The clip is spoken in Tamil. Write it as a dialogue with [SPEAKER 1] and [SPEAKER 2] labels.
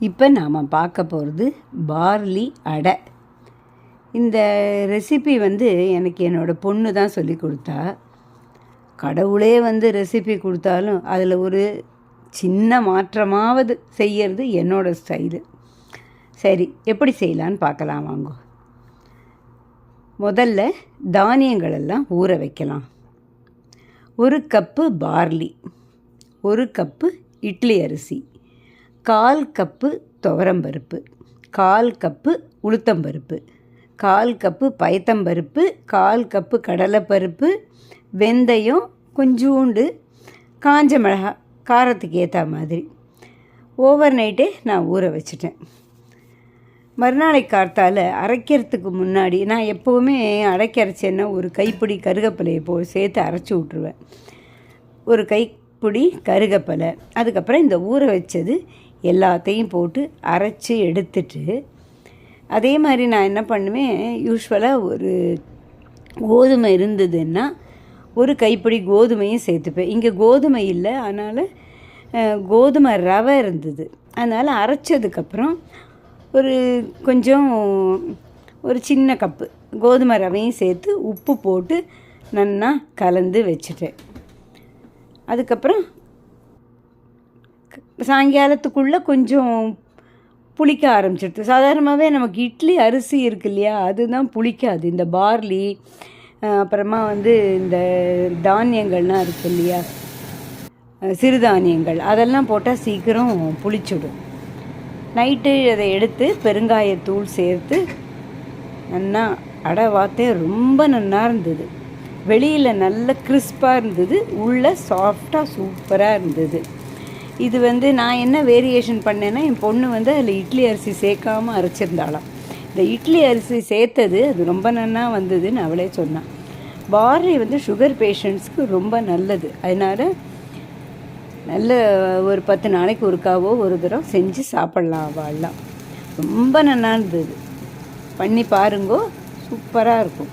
[SPEAKER 1] இப்போ நாம் பார்க்க போகிறது பார்லி அடை. இந்த ரெசிபி வந்து எனக்கு என்னோடய பொண்ணு தான் சொல்லி கொடுத்தா. கடவுளே வந்து ரெசிபி கொடுத்தாலும் அதில் ஒரு சின்ன மாற்றமாவது செய்யறது என்னோடய ஸ்டைலு சரி எப்படி செய்யலான்னு பார்க்கலாம் வாங்க. முதல்ல தானியங்களெல்லாம் ஊற வைக்கலாம். ஒரு கப்பு பார்லி ஒரு கப்பு இட்லி அரிசி. கால் கப்பு துவரம்பருப்பு கால் கப்பு உளுத்தம்பருப்பு கால் கப்பு பயத்தம்பருப்பு கால் கப்பு கடலைப்பருப்பு வெந்தயம் கொஞ்சூண்டு காஞ்ச மிளகா காரத்துக்கு ஏற்ற மாதிரி. ஓவர் நைட்டே நான் ஊற வச்சுட்டேன். மறுநாளை கார்த்தால் அரைக்கிறதுக்கு முன்னாடி நான் எப்போவுமே அரைக்க அரைச்சேன்னா ஒரு கைப்பிடி கருகப்பிலையை போ சேர்த்து அரைச்சி விட்ருவேன் ஒரு கைப்பிடி கருகப்பிலை. அதுக்கப்புறம் இந்த ஊற வச்சது எல்லாத்தையும் போட்டு அரைச்சி எடுத்துட்டு அதே மாதிரி நான் என்ன பண்ணுவேன் யூஸ்வலாக ஒரு கோதுமை இருந்ததுன்னா ஒரு கைப்பிடி கோதுமையும் சேர்த்துப்பேன். இங்கே கோதுமை இல்லை அதனால் கோதுமை ரவை இருந்தது. அதனால் அரைச்சதுக்கப்புறம் ஒரு கொஞ்சம் ஒரு சின்ன கப்பு கோதுமை ரவையும் சேர்த்து உப்பு போட்டு நன்னா கலந்து வச்சுட்டேன். அதுக்கப்புறம் சாயங்காலத்துக்குள்ளே கொஞ்சம் புளிக்க ஆரம்பிச்சிடுது சாதாரணமாகவே நமக்கு இட்லி அரிசி இருக்கு இல்லையா அதுதான் புளிக்காது. இந்த பார்லி அப்புறமா வந்து இந்த தானியங்கள்லாம் இருக்கு இல்லையா சிறுதானியங்கள் அதெல்லாம் போட்டால் சீக்கிரம் புளிச்சிடும். நைட்டு அதை எடுத்து பெருங்காயத்தூள் சேர்த்து நல்லா அடை வாத்தே ரொம்ப நல்லா இருந்தது. வெளியில் நல்ல கிறிஸ்பாக இருந்தது உள்ளே சாஃப்டாக சூப்பராக இருந்தது. இது வந்து நான் என்ன வேரியேஷன் பண்ணேன்னா என் பொண்ணு வந்து அதில் இட்லி அரிசி சேர்க்காம அரைச்சிருந்தாளாம் இந்த இட்லி அரிசி சேர்த்தது அது ரொம்ப நன்னா வந்ததுன்னு அவளே சொன்னான் பார்லி வந்து சுகர் பேஷண்ட்ஸ்க்கு ரொம்ப நல்லது. அதனால் நல்ல ஒரு பத்து நாளைக்கு ஒருக்காவோ ஒரு தடவை செஞ்சு சாப்பிட்லாம் அவள்லாம் ரொம்ப நல்லா இருந்தது. பண்ணி பாருங்கோ சூப்பராக இருக்கும்.